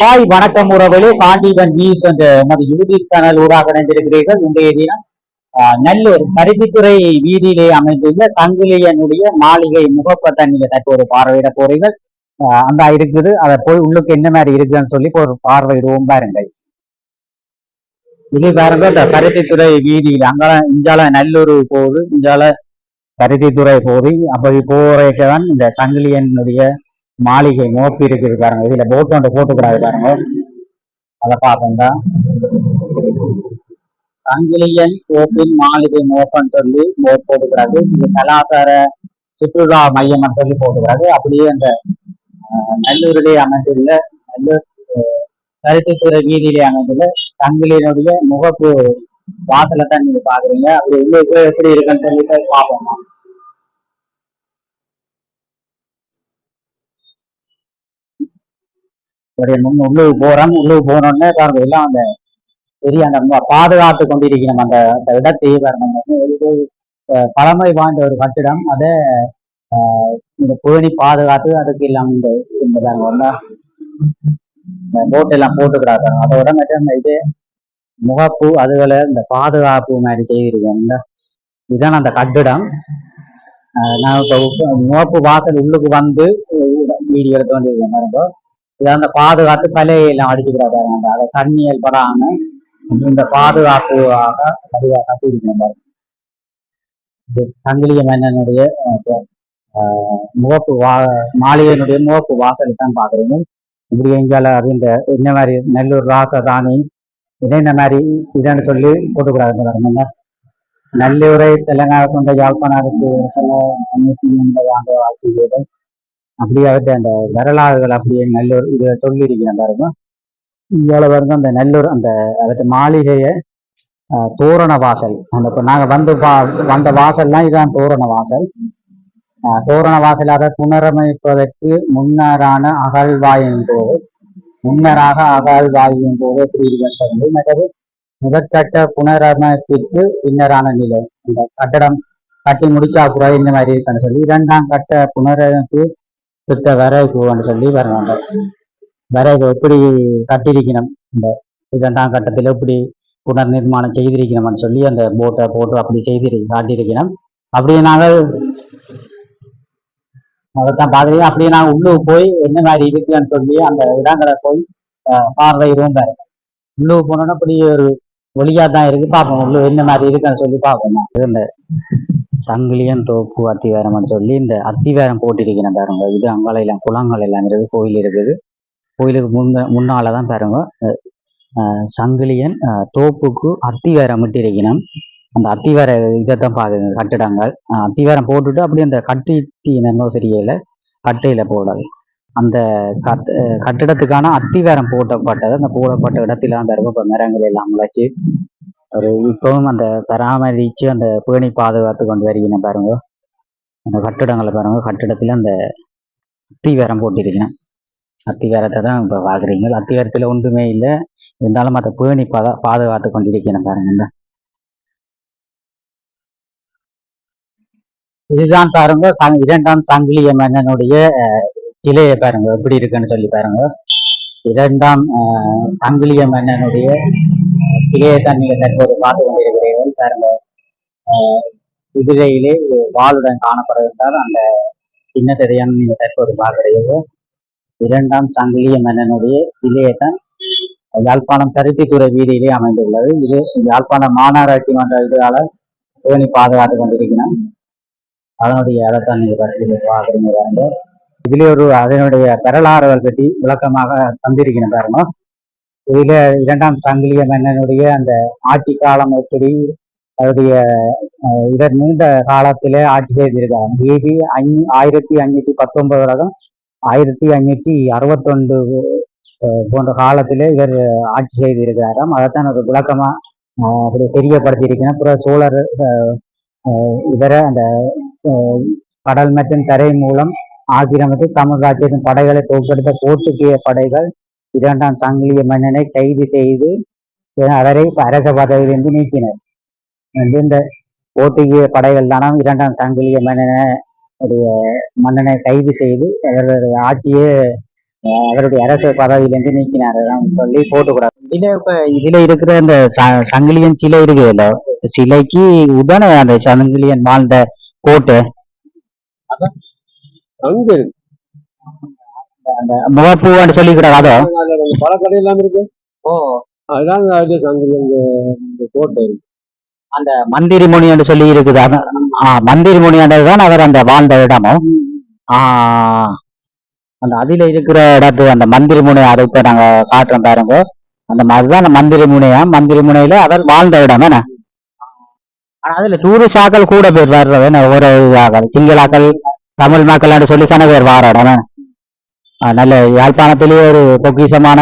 Hi வணக்கம் உறவுகளே Kandivan news என்ற நமது யூடியூப் சேனல் ஊடாக இணைந்திருக்கிறீர்கள். இன்றைய தினம் ஆஹ், நல்லூர் பருத்தித்துறை வீதியிலே அமைந்துள்ள சங்கிலியனுடைய மாளிகை முகப்பத்தை நீங்க தற்போது பார்வையிட போறீர்கள். அந்த இருக்குது. அதை போய் உள்ளுக்கு என்ன மாதிரி இருக்குன்னு சொல்லி ஒரு பார்வையிடுவோம் பாருங்கள். இது பாருங்க இந்த பருத்தித்துறை வீதியில் அங்கெல்லாம் இஞ்சால நல்லூர் போகுது இஞ்சால பருத்தித்துறை போகுது. அப்படி போறதுக்கு தான் இந்த சங்கிலியனுடைய மாளிகை மோப்பி இருக்குது பாருங்க. இதுல போட்டு ஒன்று போட்டுக்கிறாரு பாருங்க. அதை பார்க்கங்க சங்கிலியன் கோப்பின் மாளிகை மோப்பன்னு சொல்லி மோப் போட்டுக்கிறாரு. இது கலாச்சார சுற்றுலா மையம் சொல்லி போட்டுக்கிறாரு. அப்படியே அந்த நல்லூரிலே அமைந்துள்ள நல்லூர் அஹ், கருத்துத்துறை வீதியிலே அமைந்துள்ள சங்கிலியனுடைய முகப்பு வாசலை தான் நீங்க பாக்குறீங்க அப்படி உள்ள எப்படி இருக்குன்னு சொல்லிட்டு பார்ப்போம் ஒரு முன் உள்ளுக்கு போறோம். உள்ளுக்கு போனோடனே பாருங்க எல்லாம் அந்த பெரிய அந்த பாதுகாத்து கொண்டிருக்கணும் அந்த அந்த இடத்தை பாருங்க. பழமை வாய்ந்த ஒரு கட்டிடம். அதை இந்த பேணி பாதுகாத்து அதுக்கு எல்லாம் இந்த இந்த இந்த போட் எல்லாம் போட்டுக்கிறாங்க. அதோட மட்டும் இந்த இது முகப்பு அதுகளை இந்த பாதுகாப்பு மாதிரி செய்திருக்கேன் இந்த இதுதான் அந்த கட்டிடம். நான் இப்போ முகப்பு வாசல் உள்ளுக்கு வந்து வீடியோ எடுத்து வந்திருக்கேன் பாருங்க. இதை அந்த பாதுகாத்து தலையெல்லாம் அடிச்சுக்கிறாங்க அந்த அதை தண்ணியல் ஏற்படாம இந்த பாதுகாப்புவாக சரியாக கட்டியிருக்கணும் இது சங்கிலிய மன்னனுடைய முகப்பு வா மாளிகையினுடைய முகப்பு வாசலை தான் பார்க்குறீங்க இப்படி எங்கால அது இந்த என்ன மாதிரி நெல்லூர் ராசதானி என்னென்ன மாதிரி இதுன்னு சொல்லி போட்டுக்கிறாங்க பாருங்க நல்லூரை தெலுங்கானா கொண்ட யாழ்ப்பாணத்துக்கு அஞ்சூத்தி எண்பது ஆண்டு ஆட்சி அப்படி அப்படியே அந்த வரலாறுகள் அப்படியே நல்லூர் இதை சொல்லியிருக்கிறேன் பாருங்க. இவ்வளோ பாருங்க அந்த நல்லூர் அந்த அவர்கிட்ட மாளிகையை தோரண வாசல். அந்த இப்போ நாங்கள் வந்து பா வந்த வாசல்லாம் இதுதான் தோரண வாசல். தோரண வாசலாக அதை புனரமைப்பதற்கு முன்னரான அகழ்வாயின் போது முன்னராக அகழ்வாயின் போது எப்படி இருக்கிறது மற்றது முதற்கட்ட புனரமைப்பிற்கு பின்னரான நிலை. அந்த கட்டடம் கட்டி முடிச்சா கூட இந்த மாதிரி இருக்கான்னு சொல்லி இரண்டாம் கட்ட புனரமைப்பு திட்ட வரைவுன்னு சொல்லி வரணும் வரகு எப்படி கட்டியிருக்கணும்? இந்த இரண்டாம் கட்டத்தில் எப்படி புனர் நிர்மாணம் செய்திருக்கணும்னு சொல்லி அந்த போட்டை போட்டு அப்படி செய்திரு காட்டியிருக்கணும். அப்படியே நாங்கள் அதைத்தான் பார்க்குறீங்க. அப்படியே நாங்கள் உள்ளுக்கு போய் என்ன மாதிரி இருக்குன்னு சொல்லி அந்த இடங்களை போய் பார்வையிடுவோம் பாருங்க. உள்ளுக்கு போனோன்னா அப்படி ஒரு ஒளியாக தான் இருக்கு. பார்ப்போம் உள்ள என்ன மாதிரி இருக்குன்னு சொல்லி பார்ப்போம். இது சங்கிலியன் தோப்பு அத்திவாரம்னு சொல்லி இந்த அத்திவாரம் போட்டிருக்கிறேன் பாருங்க. இது அங்காலையெல்லாம் குளங்கள் எல்லாம் இருக்குது கோயில் இருக்குது. கோயிலுக்கு முன்ன முன்னால தான் பாருங்க சங்கிலியன் தோப்புக்கு அத்திவாரம் இருக்கணும் அந்த அத்திவார இதைத்தான் பாருங்க கட்டிடங்கள். அத்திவாரம் போட்டுட்டு அப்படியே அந்த கட்டிட்டி சரியில்லை கட்டையில போடாது அந்த கட் கட்டிடத்துக்கான அத்திவாரம் போட்டப்பட்டது. அந்த போடப்பட்ட இடத்துல அந்த இப்போ மரங்கள் எல்லாம் முளைச்சு ஒரு இப்பவும் அந்த பராமரித்து அந்த பேணி பாதுகாத்து கொண்டு வருகிறேன் பாருங்க. அந்த கட்டிடங்களை பாருங்க. கட்டிடத்தில் அந்த அத்திவாரம் போட்டிருக்கேன் அத்திவாரத்தை தான் இப்போ பார்க்குறீங்க அத்திவாரத்தில் ஒன்றுமே இல்லை. இருந்தாலும் அதை பேணி பாதா பாதுகாத்து கொண்டிருக்கிறேன் பாருங்க. இந்த. இதுதான் பாருங்க. சங்- இரண்டாம் சங்கிலிய மன்னனுடைய சிலையை பாருங்க. எப்படி இருக்குன்னு சொல்லி பாருங்க. இரண்டாம் சங்கிலிய மன்னனுடைய அஹ், தான் நீங்க தற்போது பார்த்து கொண்டிருக்கிறீர்கள். பாருங்க குதிரையிலே வாளுடன் காணப்படுவதால் அந்த சின்னத்தையான நீங்க தற்போது பார்க்கிறீர்கள் இரண்டாம் சங்கிலிய மன்னனுடைய சிலையை தான் யாழ்ப்பாணம் பருத்தித்துறை வீதியிலே அமைந்துள்ளது. இது யாழ்ப்பாணம் மாநகராட்சி மன்ற இதால பேணி பாதுகாத்து கொண்டிருக்கிறோம் அதனுடைய அதைத்தான் நீங்க பற்றி பார்க்குறீங்க. பாருங்க இதுல ஒரு அதனுடைய வரலாறுகள் பற்றி விளக்கமாக தந்திருக்கிறேன் பாருங்க இதில் இரண்டாம் சங்கிலிய மன்னனுடைய அந்த ஆட்சி காலம் எப்படி அவருடைய இவர் நீண்ட காலத்திலே ஆட்சி செய்திருக்காங்க கிபி ஐநூ ஆயிரத்தி ஐநூத்தி பத்தொன்பது வரைக்கும் ஆயிரத்தி ஐநூத்தி அறுபத்தொண்டு போன்ற காலத்தில் இவர் ஆட்சி செய்திருக்கிறாராம். அதைத்தான் ஒரு விளக்கமா அப்படி தெரியப்படுத்தியிருக்கிறேன். அப்புறம் சோழர் இவரை அந்த கடல் மற்றும் கரை மூலம் ஆக்கிரமித்து தமிழ் ராஜ்யத்தின் படைகளை தோற்கடித்த போர்த்துகிய படைகள் இரண்டாம் சங்கிலிய மன்னனை கைது செய்து அவரை அரச பதவியிலிருந்து நீக்கினர். வந்து இந்த போர்த்துகீய படைகள் தானே இரண்டாம் சங்கிலிய மன்னனை மன்னனை கைது செய்து அவர்களுடைய ஆட்சியை அவருடைய அரசு பதவியிலேருந்து நீக்கினாருதான் சொல்லி போட்டுக்கூடாது இதுல இப்ப இதுல இருக்கிற அந்த ச- சங்கிலியன் சிலை இருக்குல்ல சிலைக்கு உதான அந்த சங்கிலியன் வாழ்ந்த கோட்டை. அங்க இருக்கு அந்த முகப்பூன்னு சொல்லிக்கிற அதோ அதுல கொஞ்சம் பல கடை எல்லாம் இருக்கு. ஓ. அதுதான் அது இந்த கோட்டை இருக்கு. அந்த மந்திரி முனி என்று சொல்லி இருக்குது. அதான் மந்திரி முனியானதுதான் அவர் அந்த வாழ்ந்த இடமும். ஆ, அந்த அதுல இருக்கிற இடத்து அந்த மந்திரி முனை அதை இப்ப நாங்க காட்டுறோம் பாருங்க. அந்த மாதிரிதான் அந்த மந்திரி முனையா மந்திரி முனையில அவர் வாழ்ந்த இடம் என்ன? ஆனா அதுல டூரிஸ்டாக்கள் கூட பேர் வர்றது என்ன ஒரு சிங்களாக்கள் தமிழ் மக்கள் சொல்லி தானே பேர் வார இடம் நல்ல யாழ்ப்பாணத்திலேயே ஒரு பொக்கிஷமான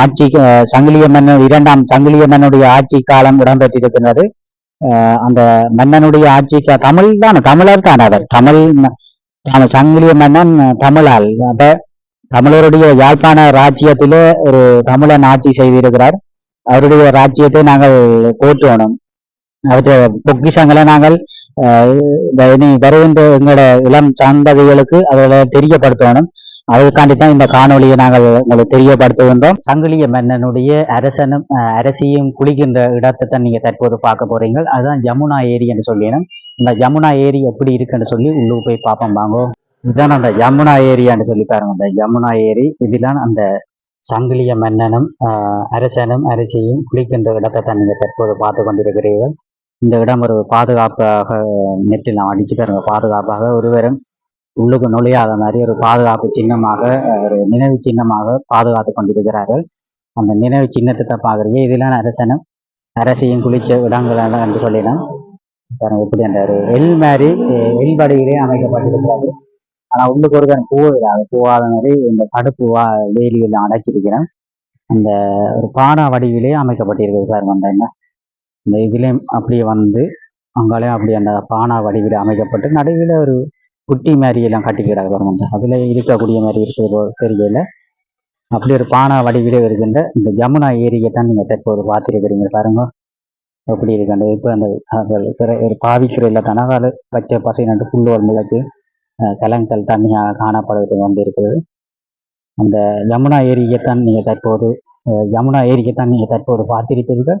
ஆட்சி சங்கிலிய மன்னன் இரண்டாம் சங்கிலிய மன்னனுடைய ஆட்சி காலம் இடம்பெற்றிருக்கின்றது. ஆஹ் அந்த மன்னனுடைய ஆட்சி தமிழ் தான் தமிழர் தான் அவர். தமிழ் தமிழ் சங்கிலிய மன்னன் தமிழால். அப்ப தமிழருடைய யாழ்ப்பாண ராஜ்யத்திலே ஒரு தமிழன் ஆட்சி செய்திருக்கிறார். அவருடைய ராஜ்யத்தை நாங்கள் போற்றணும். அவற்றை பொக்கிஷங்களை நாங்கள் இனி வருகின்ற எங்களோட இளம் சந்ததிகளுக்கு அதை தெரியப்படுத்தணும். அதுக்காண்டி தான் இந்த காணொலியை நாங்கள் உங்களுக்கு தெரியப்படுத்துகின்றோம். சங்கிலிய மன்னனுடைய அரசனும் அஹ், அரசியும் குளிக்கின்ற இடத்தை தான் நீங்க தற்போது பார்க்க போறீங்க அதுதான் யமுனா ஏரி என்று சொல்லினோம். இந்த யமுனா ஏரி எப்படி இருக்குன்னு சொல்லி உள்ளுக்கு போய் பார்ப்போம். வாங்கோ. இதுதான் அந்த யமுனா ஏரியான்னு சொல்லி பாருங்க. அந்த யமுனா ஏரி. இதுதான் அந்த சங்கிலிய மன்னனும் அரசனும் அரசியும் குளிக்கின்ற இடத்தை தான் நீங்க தற்போது பார்த்து கொண்டிருக்கிறீர்கள். இந்த இடம் ஒரு பாதுகாப்பாக நெட்டில் நான் அடிச்சு பாருங்க. பாதுகாப்பாக ஒருவரும் உள்ளுக்கு நுழையாத மாதிரி ஒரு பாதுகாப்பு சின்னமாக ஒரு நினைவு சின்னமாக பாதுகாத்து கொண்டிருக்கிறார்கள். அந்த நினைவு சின்னத்தை பார்க்குறீங்க இதெல்லாம் அரசனும் அரசியும் குளிச்ச இடங்கள் என்று சொல்லினோம். பாருங்க எப்படி அந்த ஒரு எல் மாதிரி எல் வடிவிலே அமைக்கப்பட்டிருக்கிறது. ஆனால் உள்ளுக்கு ஒரு போயிடாது பூவாத மாதிரி இந்த கடுப்புவா வேலியெல்லாம் அடைச்சிருக்கிறேன் அந்த ஒரு பானா வடிவிலே அமைக்கப்பட்டிருக்கிறது சார் அந்த என்ன? இந்த இதுலேயும் அப்படியே வந்து அங்காலையும் அப்படி அந்த பானா வடிவில் அமைக்கப்பட்டு நடுவில் ஒரு குட்டி மாதிரி எல்லாம் கட்டிக்கிறாங்க பாருங்க. அதில் இருக்கக்கூடிய மாதிரி இருக்கிற போல தெரியல அப்படி ஒரு பானா வடிவில் இருக்கின்ற இந்த யமுனா ஏரியை தான் நீங்கள் தற்போது பார்த்துருக்கிறீங்க பாருங்க. எப்படி இருக்கின்ற இப்போ அந்த அது ஒரு பாவித்துறையில் தனகால பச்சை பசை நட்டு புல்லுவல் முளைச்சு அஹ், கலங்கள் தண்ணியாக காணப்படுவது வந்து இருக்குது. அந்த யமுனா ஏரியை தான் நீங்கள் தற்போது யமுனா ஏரியை தான் நீங்கள் தற்போது பார்த்திருப்பீர்கள்